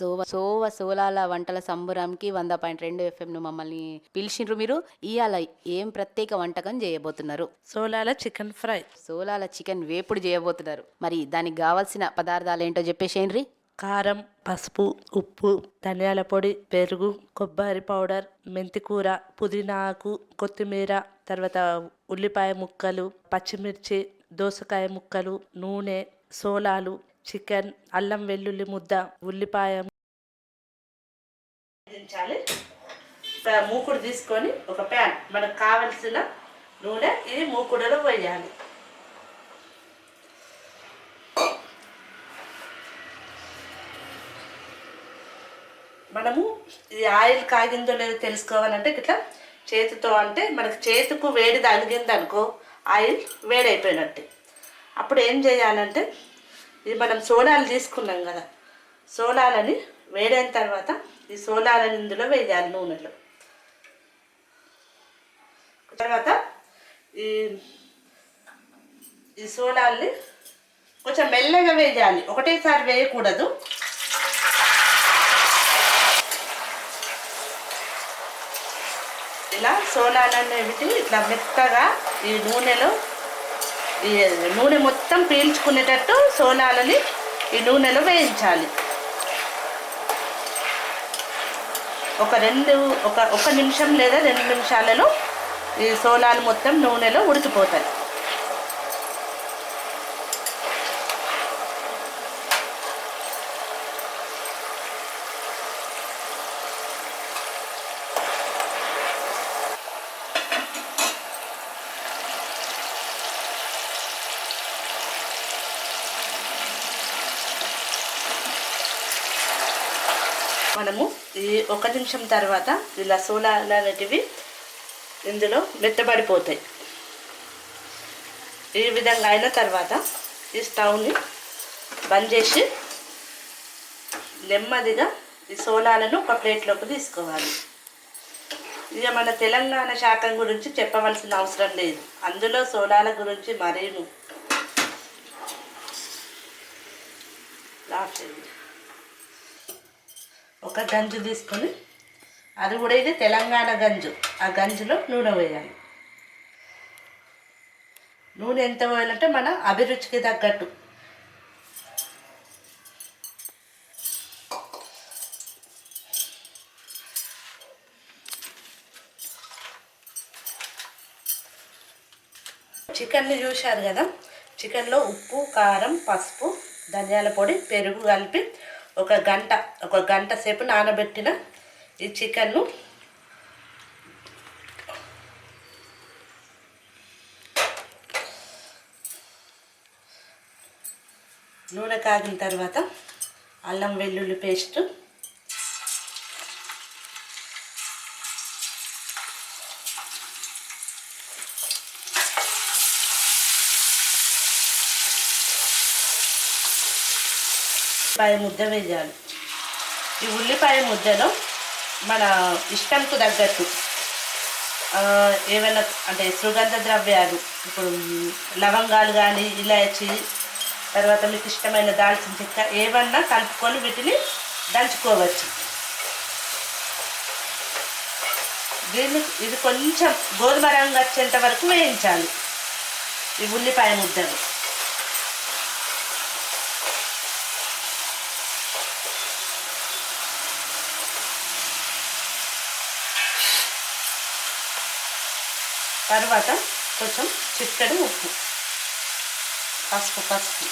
సోవ సోవ సోలాల వంటల సంబురంకి వంద పాయింట్ రెండు ఎఫ్ఎంను మమ్మల్ని పిలిచిండ్రు మీరు. ఇవాళ ఏం ప్రత్యేక వంటకం చేయబోతున్నారు? సోలాల చికెన్ ఫ్రై. సోలాల చికెన్ వేపుడు చేయబోతున్నారు. మరి దానికి కావాల్సిన పదార్థాలు ఏంటో చెప్పేసేయండి. కారం పసుపు ఉప్పు ధనియాల పొడి పెరుగు కొబ్బరి పౌడర్ మెంతికూర పుదీనా ఆకు కొత్తిమీర తర్వాత ఉల్లిపాయ ముక్కలు పచ్చిమిర్చి దోసకాయ ముక్కలు నూనె సోలాలు చికెన్ అల్లం వెల్లుల్లి ముద్ద ఉల్లిపాయ వేయించాలి. మూకుడు తీసుకొని ఒక ప్యాన్ మనకు కావలసిన నూనె ఇది మూకుడులో వేయాలి మనము ఇది ఆయిల్ కాగిందో లేదో తెలుసుకోవాలంటే ఇట్లా చేతితో అంటే మనకు చేతికు వేడి తగిలింది అనుకో ఆయిల్ వేడైపోయినట్టు. అప్పుడు ఏం చేయాలంటే ఇది మనం సోడాలు తీసుకున్నాం కదా సోడాలని వేడైన తర్వాత ఈ సోడాలని ఇందులో వేయాలి నూనెలో. తర్వాత ఈ ఈ సోలాల్ని కొంచెం మెల్లగా వేయాలి. ఒకటేసారి వేయకూడదు. ఇలా సోలాలు అనేవి ఇట్లా మెత్తగా ఈ నూనెలో ఈ నూనె మొత్తం పీల్చుకునేటట్టు సోలాలని ఈ నూనెలో వేయించాలి. ఒక రెండు ఒక ఒక నిమిషం లేదా రెండు నిమిషాలలో ఈ సోలాలు మొత్తం నూనెలో ఉడికిపోతాయి. మనము ఈ ఒక నిమిషం తర్వాత ఇలా సోలాలు అనేటివి ఇందులో మెత్తబడిపోతాయి. ఈ విధంగా అయిన తర్వాత ఈ స్టవ్ని బంద్ చేసి నెమ్మదిగా ఈ సోలాలను ఒక ప్లేట్లోకి తీసుకోవాలి. ఇక మన తెలంగాణ శాఖం గురించి చెప్పవలసిన అవసరం లేదు. అందులో సోలాల గురించి మరీను. లాస్ట్ ఒక గంజు తీసుకొని అది కూడా ఇది తెలంగాణ గంజు. ఆ గంజులో నూనె వేయాలి నూనె ఎంత పోయాలంటే మన అభిరుచికి తగ్గట్టు. చికెన్ని చూశారు కదా? చికెన్లో ఉప్పు కారం పసుపు ధనియాల పొడి పెరుగు కలిపి ఒక గంట ఒక గంట సేపు నానబెట్టిన ఈ చికెన్ను. నూనె కాగిన తర్వాత అల్లం వెల్లుల్లి పేస్ట్. ఉల్లిపాయ ముద్ద వేయాలి. ఈ ఉల్లిపాయ ముద్దలో మన ఇష్టంకు తగ్గట్టు ఏమైనా అంటే సుగంధ ద్రవ్యాలు ఇప్పుడు లవంగాలు కానీ ఇలాచి తర్వాత మీకు ఇష్టమైన దాల్చిన చెక్క ఏమన్నా కలుపుకొని వీటిని దంచుకోవచ్చు. దీన్ని ఇది కొంచెం గోధుమ రంగు వచ్చేంత వరకు వేయించాలి ఈ ఉల్లిపాయ ముద్దలు తర్వాత కొంచెం చిక్కడి ఉప్పు. పసుపు పసుపు.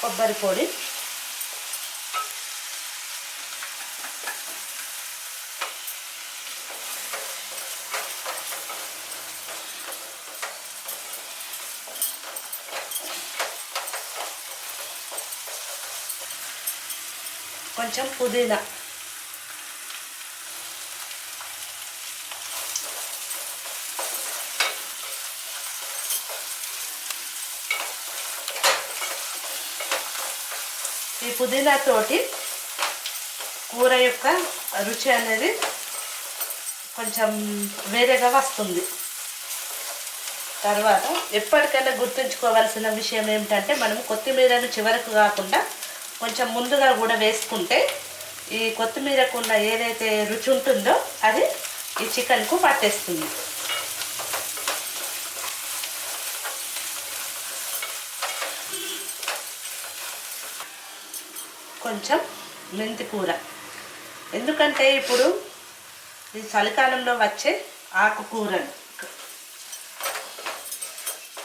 కొబ్బరి పొడి కొంచెం పుదీనా. ఈ పుదీనా తోటి కూర యొక్క రుచి అనేది కొంచెం వేరేగా వస్తుంది. తర్వాత ఎప్పటికైనా గుర్తుంచుకోవాల్సిన విషయం ఏమిటంటే మనం కొత్తిమీరను చివరకు కాకుండా కొంచెం ముందుగా కూడా వేసుకుంటే ఈ కొత్తిమీరకు ఉన్న ఏదైతే రుచి ఉంటుందో అది ఈ చికెన్కు పట్టేస్తుంది. కొంచెం మెంతి కూర ఎందుకంటే ఇప్పుడు ఈ చలికాలంలో వచ్చే ఆకుకూరలు.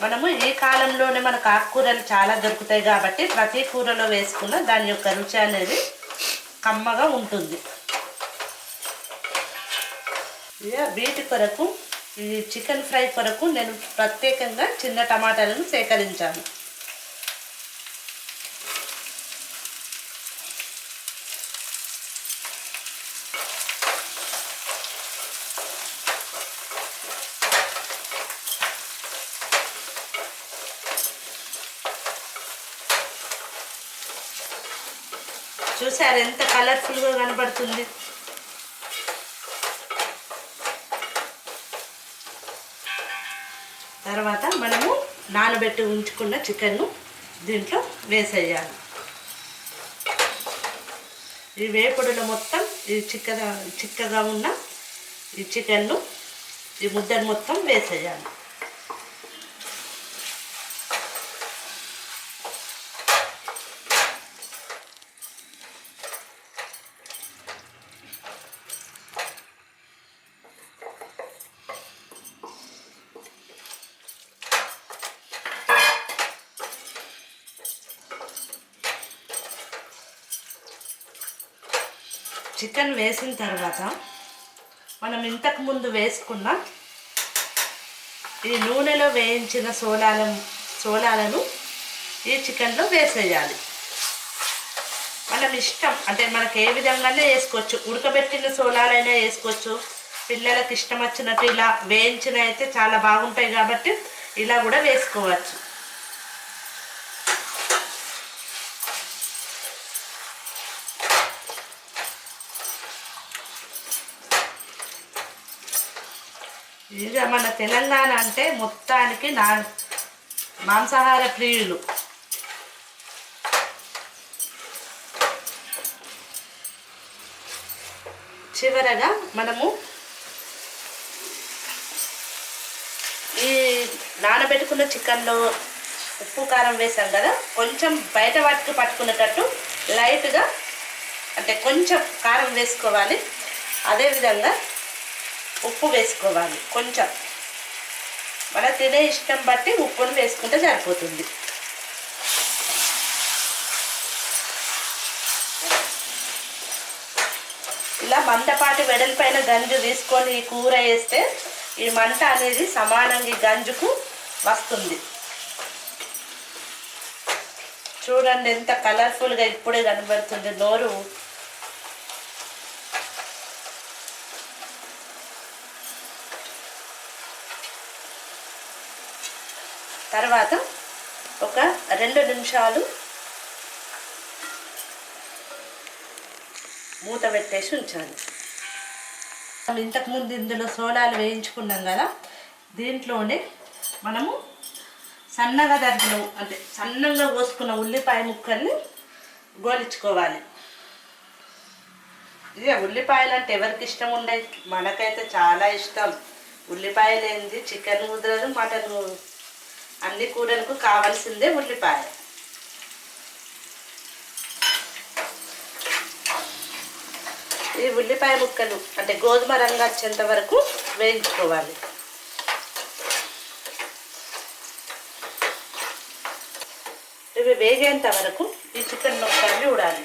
మనము ఈ కాలంలోనే మనకు ఆకుకూరలు చాలా దొరుకుతాయి కాబట్టి ప్రతి కూరలో వేసుకున్న దాని యొక్క రుచి అనేది కమ్మగా ఉంటుంది. ఇక వీటి కొరకు ఈ చికెన్ ఫ్రై కొరకు నేను ప్రత్యేకంగా చిన్న టమాటాలను సేకరించాను. చూసారు ఎంత కలర్ఫుల్గా కనబడుతుంది తర్వాత మనము నానబెట్టి ఉంచుకున్న చికెన్ను దీంట్లో వేసేయాలి. ఈ వేపుడులో మొత్తం ఈ చిక్కగా చిక్కగా ఉన్న ఈ చికెన్ను ఈ ముద్దను మొత్తం వేసేయాలి. చికెన్ వేసిన తర్వాత మనం ఇంతకు ముందు వేసుకున్న ఈ నూనెలో వేయించిన సోలాల సోలాలను ఈ చికెన్లో వేసేయాలి. మనం ఇష్టం అంటే మనకు ఏ విధంగానే వేసుకోవచ్చు. ఉడకబెట్టిన సోలాలైనా వేసుకోవచ్చు. పిల్లలకు ఇష్టం వచ్చినట్టు ఇలా వేయించిన అయితే చాలా బాగుంటాయి కాబట్టి ఇలా కూడా వేసుకోవచ్చు. ఇక మన తెలంగాణ అంటే మొత్తానికి నా మాంసాహార ప్రియులు. చివరగా మనము ఈ నానబెట్టుకున్న చికెన్లో ఉప్పు కారం వేసాం కదా కొంచెం బయట వాటికి పట్టుకునేటట్టు లైట్గా అంటే కొంచెం కారం వేసుకోవాలి. అదేవిధంగా ఉప్పు వేసుకోవాలి. కొంచెం. మన తినే ఇష్టం బట్టి ఉప్పును వేసుకుంటే సరిపోతుంది. ఇలా మంటపాటి వెడల్పైన గంజు తీసుకొని ఈ కూర వేస్తే ఈ మంట అనేది సమానంగా ఈ గంజుకు వస్తుంది. చూడండి ఎంత కలర్ఫుల్గా ఇప్పుడే కనబడుతుంది. నోరు తర్వాత ఒక రెండు నిమిషాలు మూత పెట్టేసి ఉంచాలి. మనం ఇంతకుముందు ఇందులో సోలాలు వేయించుకున్నాం కదా దీంట్లోనే మనము సన్నగా తరిగిన అంటే సన్నంగా కోసుకున్న ఉల్లిపాయ ముక్కల్ని గోలించుకోవాలి. ఇదే ఉల్లిపాయలు అంటే ఎవరికి ఇష్టం ఉండే మనకైతే చాలా ఇష్టం. ఉల్లిపాయలు ఏంది చికెన్ ముద్రలు మటన్ అన్ని కూరలకు కావాల్సిందే ఉల్లిపాయ. ఈ ఉల్లిపాయ ముక్కలు అంటే గోధుమ రంగు వచ్చేంత వరకు వేయించుకోవాలి. ఇవి వేగేంత వరకు ఈ చికెన్ ముక్కల్ని ఉడాలి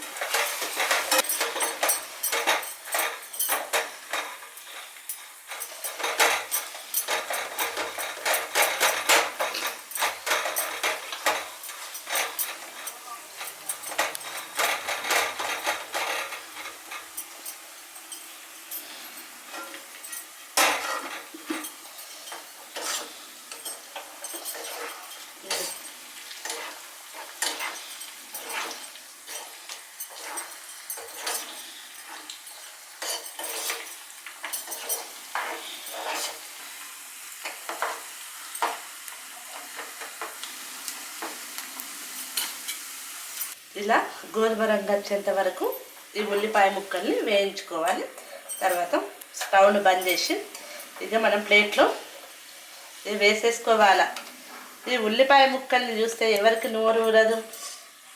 ఇలా గోధుమ రంగు వచ్చేంత వరకు ఈ ఉల్లిపాయ ముక్కల్ని వేయించుకోవాలి. తర్వాత స్టవ్ను బంద్ చేసి ఇక మనం ప్లేట్లో ఇది వేసేసుకోవాలా. ఈ ఉల్లిపాయ ముక్కల్ని చూస్తే ఎవరికి నోరు ఊరదు.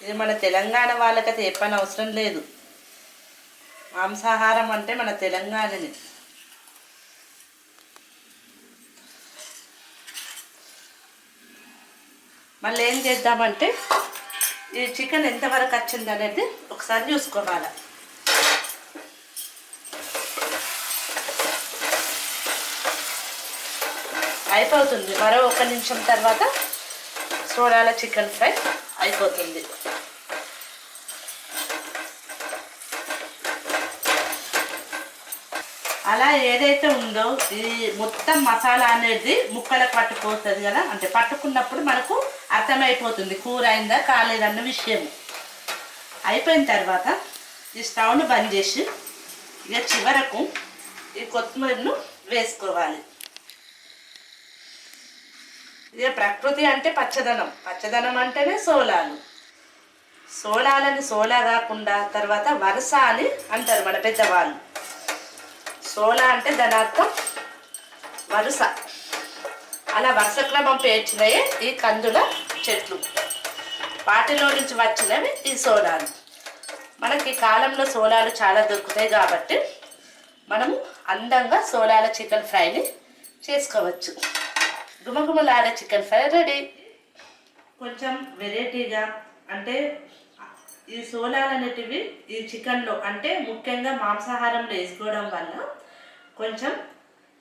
ఇది మన తెలంగాణ వాళ్ళకైతే చెప్పని అవసరం లేదు. మాంసాహారం అంటే మన తెలంగాణని. మళ్ళీ ఏం చేద్దామంటే ఈ చికెన్ ఎంతవరకు వచ్చింది అనేది ఒకసారి చూసుకోవాలి. అయిపోతుంది. మరో ఒక నిమిషం తర్వాత సోడాల చికెన్ ఫ్రై అయిపోతుంది. అలా ఏదైతే ఉందో ఈ మొత్తం మసాలా అనేది ముక్కలకు పట్టుకుపోతుంది కదా? అంటే పట్టుకున్నప్పుడు మనకు అర్థమైపోతుంది. కూర అయిందా కాలేదన్న విషయం అయిపోయిన తర్వాత ఈ స్టవ్ను బంద్ చేసి ఇక చివరకు ఈ కొత్తిమీరను వేసుకోవాలి. ఇక ప్రకృతి అంటే పచ్చదనం. పచ్చదనం అంటేనే సోలాలు. సోలాలని సోలా కాకుండా తర్వాత వరుస అని అంటారు మన పెద్దవాళ్ళు. సోలా అంటే దాని అర్థం వరుస. అలా వరుస క్రమం పేర్చినవి ఈ కందుల చెట్లు. వాటిలో నుంచి వచ్చినవి ఈ సోలాలు. మనకి కాలంలో సోలాలు చాలా దొరుకుతాయి కాబట్టి మనము అందంగా సోలాల చికెన్ ఫ్రైని చేసుకోవచ్చు. గుమగుమలాడ చికెన్ ఫ్రై రెడీ. కొంచెం వెరైటీగా అంటే ఈ సోలాలు అనేటివి ఈ చికెన్లో అంటే ముఖ్యంగా మాంసాహారంలో వేసుకోవడం వల్ల కొంచెం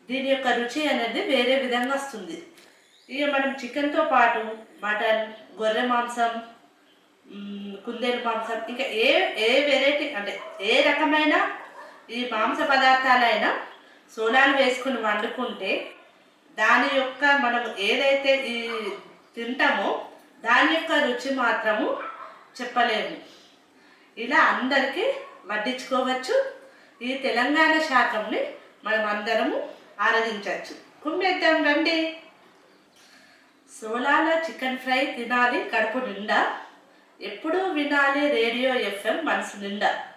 దీని యొక్క రుచి అనేది వేరే విధంగా వస్తుంది. ఇక మనం చికెన్తో పాటు మటన్ గొర్రె మాంసం కుందేలు మాంసం ఇంకా ఏ ఏ వెరైటీ అంటే ఏ రకమైన ఈ మాంస పదార్థాలైనా సోలాలు వేసుకుని వండుకుంటే దాని యొక్క మనం ఏదైతే ఈ తింటామో దాని యొక్క రుచి మాత్రము చెప్పలేము. ఇలా అందరికీ వడ్డించుకోవచ్చు. ఈ తెలంగాణ శాఖంని మనం అందరము ఆరాధించవచ్చు. కుమ్మేద్దాం రండి. సోలాల చికెన్ ఫ్రై తినాలి కడుపు నిండా. ఎప్పుడూ వినాలి రేడియో ఎఫ్ఎం మనసు నిండా.